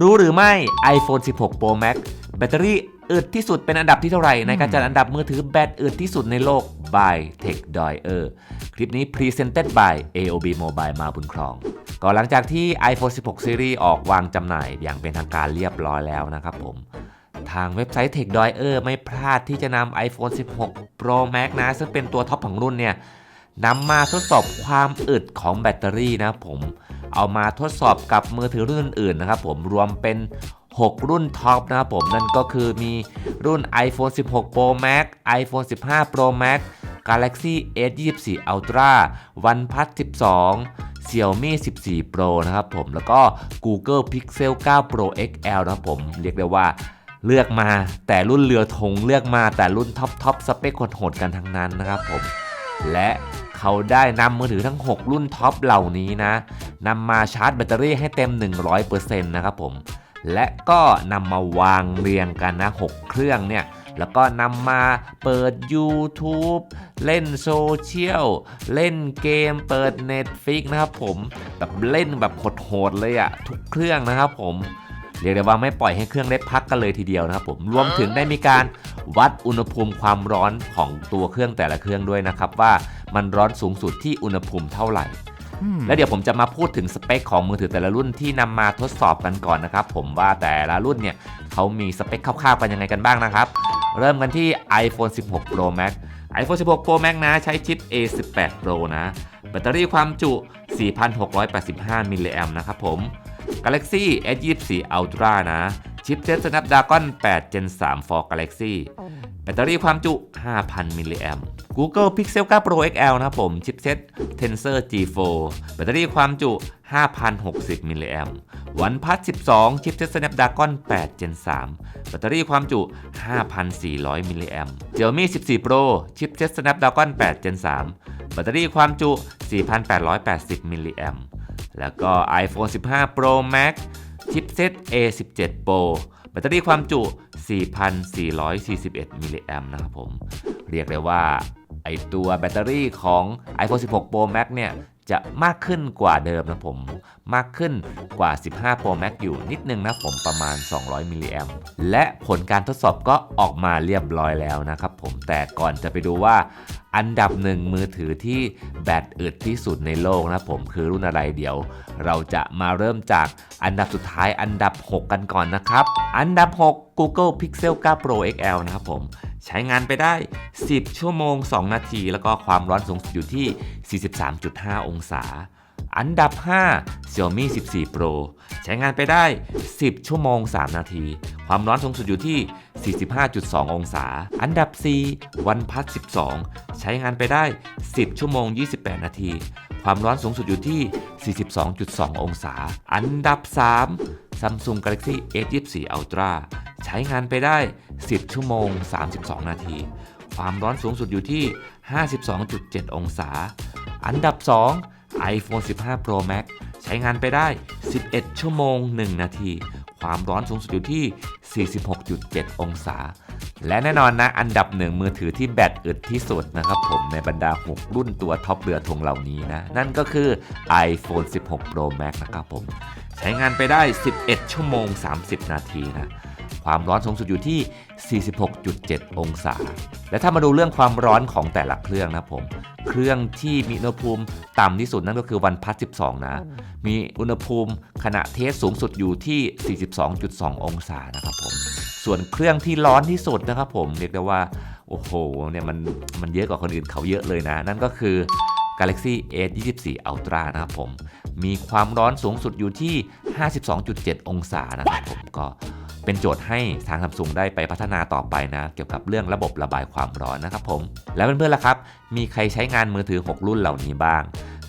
รู้หรือไม่ iPhone 16 Pro Max แบตเตอรี่อึดที่สุดเป็นอันดับที่เท่าไหร่ ในการจัดอันดับมือถือแบตอึดที่สุดในโลก by Tech d o y e r คลิปนี้ Presented by AOB Mobile มาบุญครอง ก็หลังจากที่ iPhone 16 Series ออกวางจำหน่ายอย่างเป็นทางการเรียบร้อยแล้วนะครับผม ทางเว็บไซต์ Tech d o y e r ไม่พลาดที่จะนำ iPhone 16 Pro Max นะ ซึ่งเป็นตัวท็อปของรุ่นเนี่ยนำมาทดสอบความอึดของแบตเตอรี่นะผม เอามาทดสอบกับมือถือรุ่นอื่นนะครับผมรวมเป็น 6 รุ่นท็อปนะครับผมนั่นก็คือมีรุ่น iPhone 16 Pro Max iPhone 15 Pro Max Galaxy S 24 Ultra OnePlus 12 Xiaomi 14 Pro นะครับผมแล้วก็ Google Pixel 9 Pro XL นะครับผมเรียกได้ว่าเลือกมาแต่รุ่นเรือธงเลือกมาแต่รุ่นท็อปท็อปสเปคโหดกันทั้งนั้นนะครับผม และเขาได้นำมือถือทั้ง 6 รุ่นท็อปเหล่านี้นะ นำมาชาร์จแบตเตอรี่ให้เต็ม 100%นะครับผม และก็นำมาวางเรียงกันนะ 6 เครื่องเนี่ย แล้วก็นำมาเปิด YouTube เล่นโซเชียล เล่นเกม เปิด Netflix นะครับผม แบบเล่นแบบโหดๆเลยอะทุกเครื่องนะครับผมเรียกได้ว่าไม่ปล่อยให้เครื่องได้พักกันเลยทีเดียวนะครับผม รวมถึงได้มีการวัดอุณหภูมิความร้อนของตัวเครื่องแต่ละเครื่องด้วยนะครับ ว่ามันร้อนสูงสุดที่อุณหภูมิเท่าไหร่ แล้วเดี๋ยวผมจะมาพูดถึงสเปคของมือถือแต่ละรุ่นที่นำมาทดสอบกันก่อนนะครับ ผมว่าแต่ละรุ่นเนี่ยเขามีสเปคคร่าวๆกันยังไงกันบ้างนะครับ เริ่มกันที่ iPhone 16 Pro Max iPhone 16 Pro Max นะใช้ชิป A18 Pro นะ แบตเตอรี่ความจุ 4,685มิลลิแอมนะครับผม Galaxy S24 Ultra นะ ชิปเซ็ต Snapdragon 8 Gen 3 for Galaxy แบตเตอรี่ความจุ 5,000 มิลลิแอม Google Pixel 9 Pro XL นะครับผม ชิปเซ็ต Tensor G4 แบตเตอรี่ความจุ 5,060 มิลลิแอม OnePlus 12 ชิปเซ็ต Snapdragon 8 Gen 3 แบตเตอรี่ความจุ 5,400 มิลลิแอม Xiaomi 14 Pro ชิปเซ็ต Snapdragon 8 Gen 3 แบตเตอรี่ความจุ 4,880 มิลลิแอม แล้วก็ iPhone 15 Pro Max ชิปเซ็ต A17 Pro ตเตอรี่ความจุ 4,441 มิลลิแอมนะครับผม เรียกได้ว่าไอตัวแบตเตอรี่ของ iPhone 16 Pro Max เนี่ย จะมากขึ้นกว่าเดิมนะผม มากขึ้นกว่า 15 Pro Max อยู่นิดนึงนะผมประมาณ 200มิลลิแอมและผลการทดสอบก็ออกมาเรียบร้อยแล้วนะครับผมแต่ก่อนจะไปดูว่าอันดับหนึ่งมือถือที่แบตอึดที่สุดในโลกนะผมคือรุ่นอะไรเดี๋ยว เราจะมาเริ่มจากอันดับสุดท้ายอันดับ 6 กันก่อนนะครับ อันดับ 6 Google Pixel 9 Pro XL นะครับผม ใช้งานไปได้ 10 ชั่วโมง 2 นาที แล้วก็ความร้อนสูงสุดอยู่ที่ 43.5 องศา อันดับ 5 Xiaomi 14 Pro ใช้งานไปได้ 10 ชั่วโมง 3 นาที ความร้อนสูงสุดอยู่ที่ 45.2 องศา อันดับ 4 OnePlus 12 ใช้งานไปได้ 10 ชั่วโมง 28 นาที ความร้อนสูงสุดอยู่ที่ 42.2 องศา อันดับ 3 Samsung Galaxy S24 Ultra ใช้งานไปได้ 10 ชั่วโมง 32 นาที ความร้อนสูงสุดอยู่ที่ 52.7 องศา อันดับ 2 iPhone 15 Pro Max ใช้งานไปได้ 11 ชั่วโมง 1 นาที ความร้อนสูงสุดอยู่ที่ 46.7 องศา และแน่นอนนะ อันดับหนึ่งมือถือที่แบตอึดที่สุดนะครับผมในบรรดา 6 รุ่นตัวท็อปเรือธงเหล่านี้นะ นั่นก็คือ iPhone 16 Pro Max นะครับผม ใช้งานไปได้ 11 ชั่วโมง 30 นาทีนะ ความร้อนสูงสุดอยู่ที่ 46.7 องศา และถ้ามาดูเรื่องความร้อนของแต่ละเครื่องนะผม เครื่องที่มีอุณหภูมิต่ำที่สุดนั่นก็คือ OnePlus 12 นะ มีอุณหภูมิขณะเทสสูงสุดอยู่ที่ 42.2 องศานะครับผม ส่วนเครื่องที่ร้อนที่สุดนะครับผมเรียกได้ว่าโอ้โหเนี่ยมันมันเยอะกว่าคนอื่นเขาเยอะเลยนะ นั่นก็คือ Galaxy S 24 Ultra นะครับผม มีความร้อนสูงสุดอยู่ที่ 52.7 องศานะครับผมก็ เป็นโจทย์ให้ทางซัมซุงได้ไปพัฒนาต่อไปนะ เกี่ยวกับเรื่องระบบระบายความร้อนนะครับผม แล้วเพื่อนๆล่ะครับ มีใครใช้งานมือถือ 6 รุ่นเหล่านี้บ้าง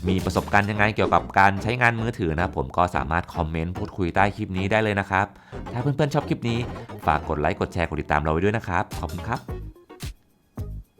มีประสบการณ์ยังไงเกี่ยวกับการใช้งานมือถือนะผมก็สามารถคอมเมนต์พูดคุยใต้คลิปนี้ได้เลยนะครับ ถ้าเพื่อนๆชอบคลิปนี้ ฝากกดไลค์กดแชร์กดติดตามเราไว้ด้วยนะครับขอบคุณครับ